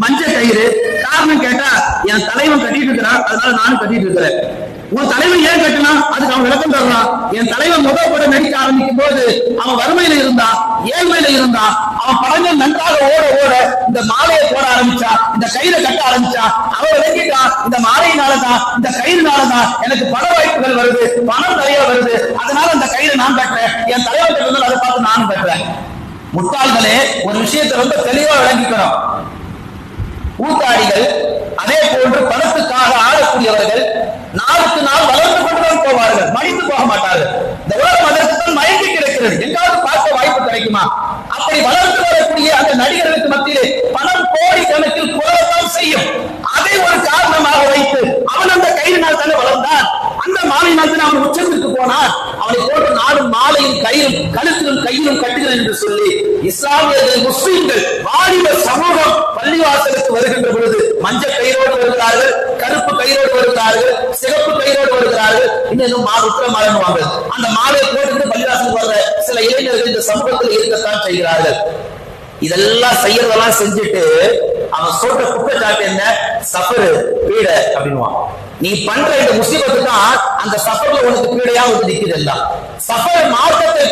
மஞ்சள் கயிறு. காரணம் கேட்டா என் தலைவன் கட்டிட்டு இருக்கிறான். அதனால நானும் கட்டிட்டு இருக்கிறேன். உன் தலைவன் ஏன் கட்டினா? அதுக்கு அவன் விளக்கம் தர்றான் என் தலைவன் முதல் கூட நடிக்க ஆரம்பிக்கும் போது அவன் வறுமையில இருந்தான் ஏழ்மையில இருந்தா அவன் படங்கள் நன்றாக ஓட ஓட இந்த மாலையை போட ஆரம்பிச்சா இந்த கயிறை கட்ட ஆரம்பிச்சா அவன் விளங்கிட்டான் இந்த மாலையினாலதான் இந்த கயிறுனாலதான் எனக்கு பட வாய்ப்புகள் வருது பணம் நிறைய வருது. அதனால அந்த கயிறை நான் கட்டுறேன். என் தலைவன் கட்டுறதால அதை பார்த்து நானும் கட்டுறேன். முட்டாள்களே ஒரு விஷயத்தை ரொம்ப தெளிவா விளங்கிக்கிறோம் கூத்தாடிகள் அதே போன்று பணத்துக்காக ஆளக்கூடியவர்கள் நாளுக்கு நாள் வளர்ந்து கொண்டுதான் போவார்கள் மடிந்து போக மாட்டார்கள். இந்த உலகம் அதற்குத்தான் மயங்கி கிடக்கிறது. எங்காவது பார்க்க வாய்ப்பு கிடைக்குமா? அப்படி வளர்ந்து வரக்கூடிய அந்த நடிகர்களுக்கு மத்தியிலே பணம் கோடி கணக்கில் புரளத்தான் செய்யும். அதை ஒரு காரணமாக வைத்து அவன் அந்த கையினால் தானே வளர்ந்தான். அந்த மாலை தானே அவன் உச்சத்திற்கு போனான். அவனை போட்டு நாடும் மாலையும் கயிறும் கழுத்திலும் கையிலும் கட்டுகிறேன் என்று சொல்லி இஸ்லாமியர்கள் முஸ்லிம்கள் வாலிப சமூகம் பள்ளி வருகிறார்கள் சிகப்பு கயிறோடு வருகிறார்கள் இன்னும் மா உத்தர மாறுவாங்க அந்த மாலையை போட்டுக்கிட்டு பள்ளிவாசலுக்கு வர்ற சில இளைஞர்கள் இந்த சமூகத்தில் இருக்கத்தான் செய்கிறார்கள். இதெல்லாம் செய்யறதெல்லாம் செஞ்சுட்டு அவன் சொல்ற குற்றச்சாட்டு என்ன? சஃபரு பீட அப்படின்வான் நீ பண்ற இந்த முசீபத்து தான் அந்த சஃபர்ல உனக்கு பீடையா வந்து நிக்குது எல்லாம் சஃபர் மார்க்கத்தை